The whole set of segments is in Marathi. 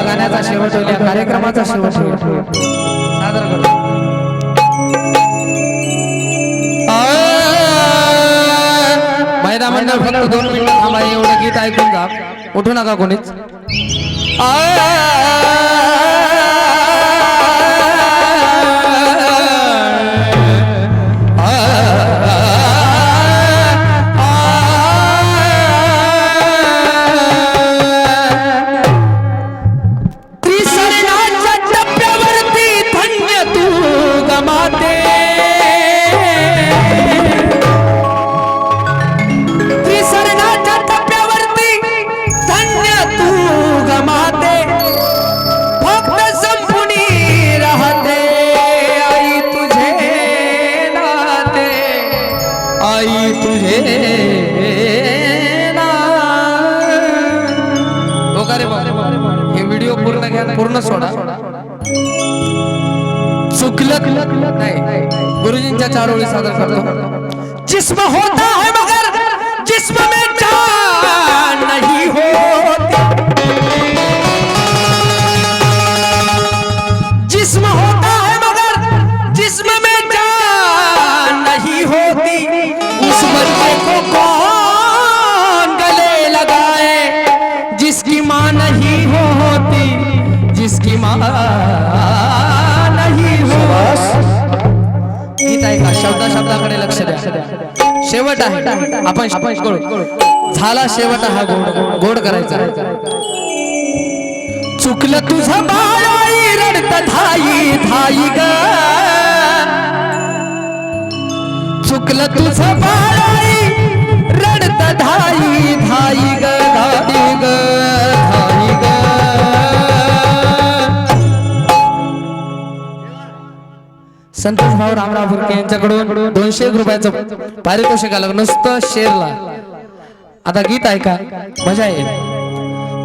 या गाण्याचा शेवट होईल या कार्यक्रमाचा शेवट होईल. सादर करतो महिला मंडळ फक्त दोन मिनिटं थांबा एवढं गीत ऐकून जा. उठू नका कोणीच. चुकलं नाही, गुरुजींच्या चार ओळी सादर करतो। जिस्म होता है मगर जिस्म में जान नहीं होती। जिस्म होता है मगर जिस्म में जान नहीं होती। गले लगाए? जिसकी माँ नहीं होती, जिसकी माँ ऐका शब्दा शब्दाकडे लक्ष द्या. शेवट आहे. आपण झाला शेवट हा गोड गोड करायचा. चुकलं तुझं बाळाई रडत धाई धाई ग. चुकलं तुझं बाळाई रडत धाई धाई ग धाई ग धाई ग. संतोष भाऊ रामराव फुरके यांच्याकडून दोनशे रुपयाचं पारितोषिक आलं. नुसतं शेरला. आता गीत ऐका. मजा येईल.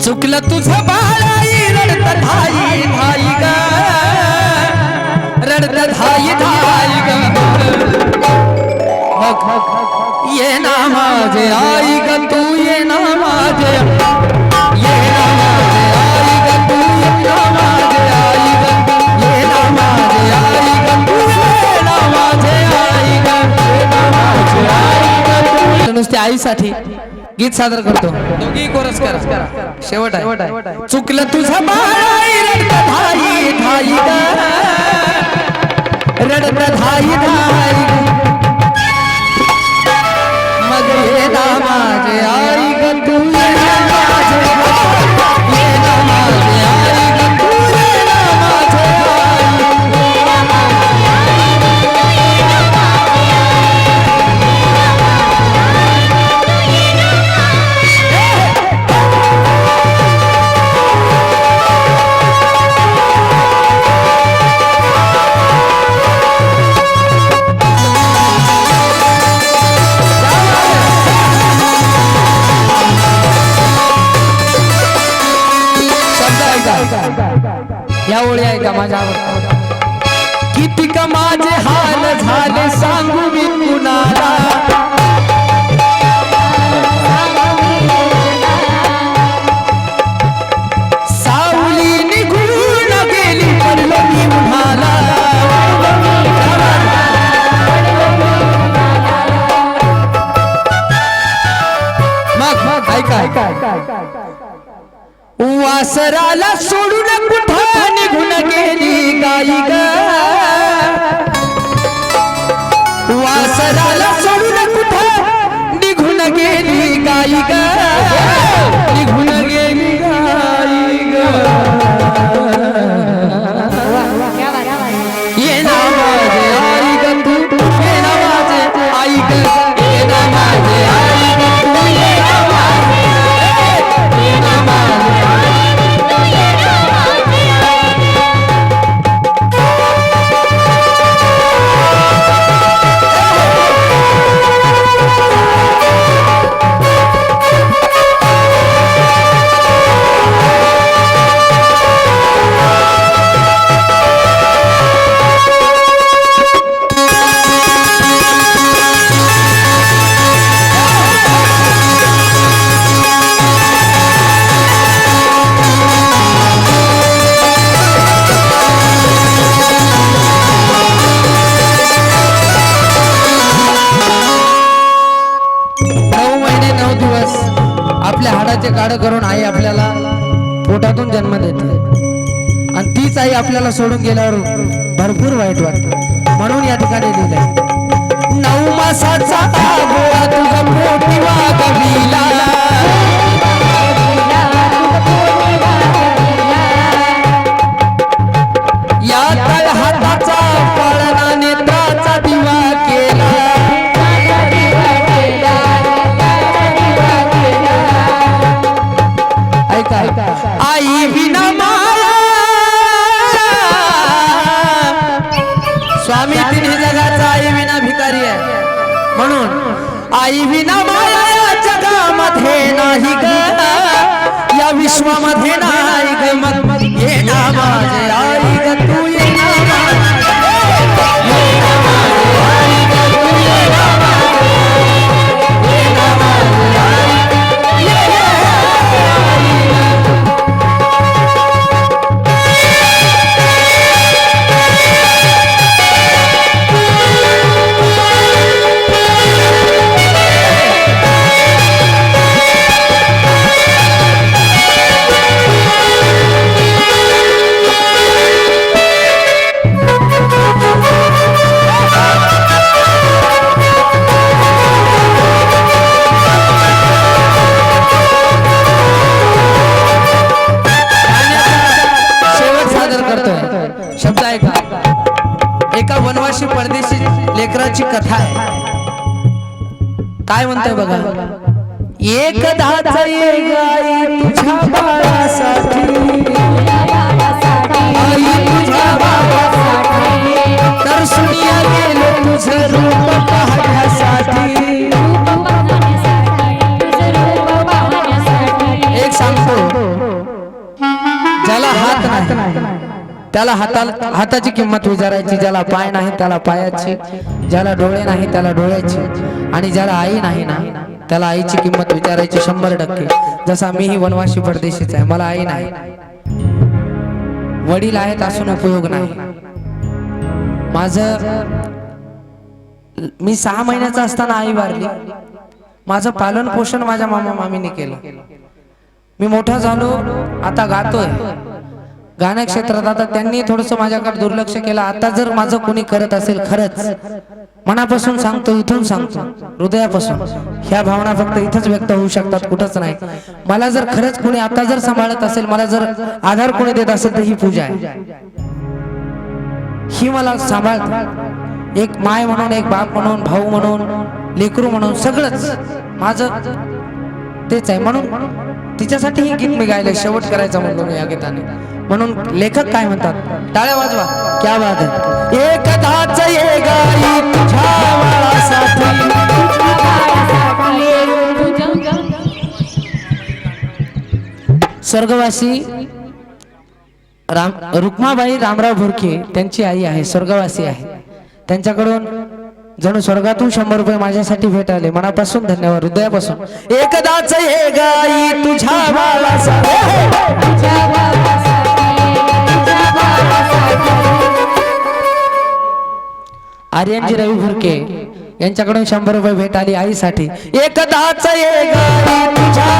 चुकलं तुझं बाळाई रडत धाई धाई ग. रडत धाई धाई ग. मग ये ना माझे आई ग तू ये ना आईसाठी गीत सादर करतो. दोघी कोरस करा शेवट आहे. चुकलं तुझं रडत धाई धाई ऐका या ओळी ऐका माझ्या किती का माझे हाल झाले सांगू मी कुणाला? سر على سنة पोटातून जन्म देते. आणि तीच आई आपल्याला सोडून गेल्यावर भरपूर वाईट वाटत. म्हणून या ठिकाणी लिहिलंय नऊ मासाचा या विश्वामध्ये लेकराची कथा आहे. काय म्हणतोय बघा? एकदाच एक त्याला हाताला हाताची किंमत विचारायची ज्याला पाय नाही त्याला पायाची. ज्याला डोळे नाही त्याला डोळ्याची. आणि ज्याला आई नाही ना त्याला आईची किंमत विचारायची शंभर टक्के. जसा मीही वनवासी परदेशीच आहे मला आई नाही. वडील आहेत असून उपयोग नाही. माझ मी सहा महिन्याचा असताना आई वारली. माझं पालन पोषण माझ्या मामा मामीने केलं. मी मोठा झालो आता गातोय. गाण्या क्षेत्रात आता त्यांनी थोडस माझ्याकडे दुर्लक्ष केलं. आता जर माझं कोणी करत असेल खरंच मनापासून सांगतो इथून सांगतो हृदयापासून. ह्या भावना फक्त इथंच व्यक्त होऊ शकतात कुठंच नाही. मला जर खरंच कोणी आता जर सांभाळत असेल मला जर आधार कोणी देत असेल तर ही पूजा आहे. ही मला सांभाळ एक माय म्हणून एक बाप म्हणून भाऊ म्हणून लेकरू म्हणून सगळंच. माझं तेच आहे. म्हणून तिच्यासाठी ही गीत मी गायले शेवट करायचा म्हणलो मी या गीताने. म्हणून लेखक काय म्हणतात? टाळ्या वाजवा. क्या बात आहे. एकदाच ये गाई तुझ्या बाळासाठी. स्वर्गवासी राम रुक्माबाई रामराव भुरके त्यांची आई आहे स्वर्गवासी आहे. त्यांच्याकडून जणू स्वर्गातून शंभर रुपये माझ्यासाठी भेट आले. मनापासून धन्यवाद. हृदयापासून. एकदाच हे गाई तुझ्या आर्यनजी रवी भुरके यांच्याकडून शंभर रुपये भेट आली आईसाठी. एकदाच ये गाई तुझ्या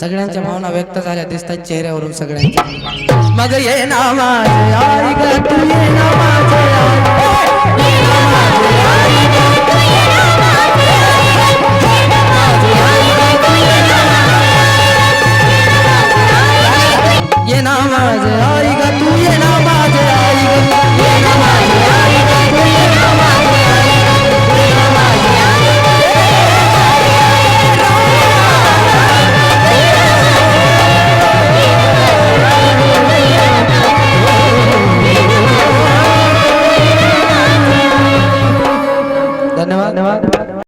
सगळ्यांच्या भावना व्यक्त झाल्या दिसतात चेहऱ्यावरून सगळ्यांच्या. मग ये ना माझे आई ग तू ये ना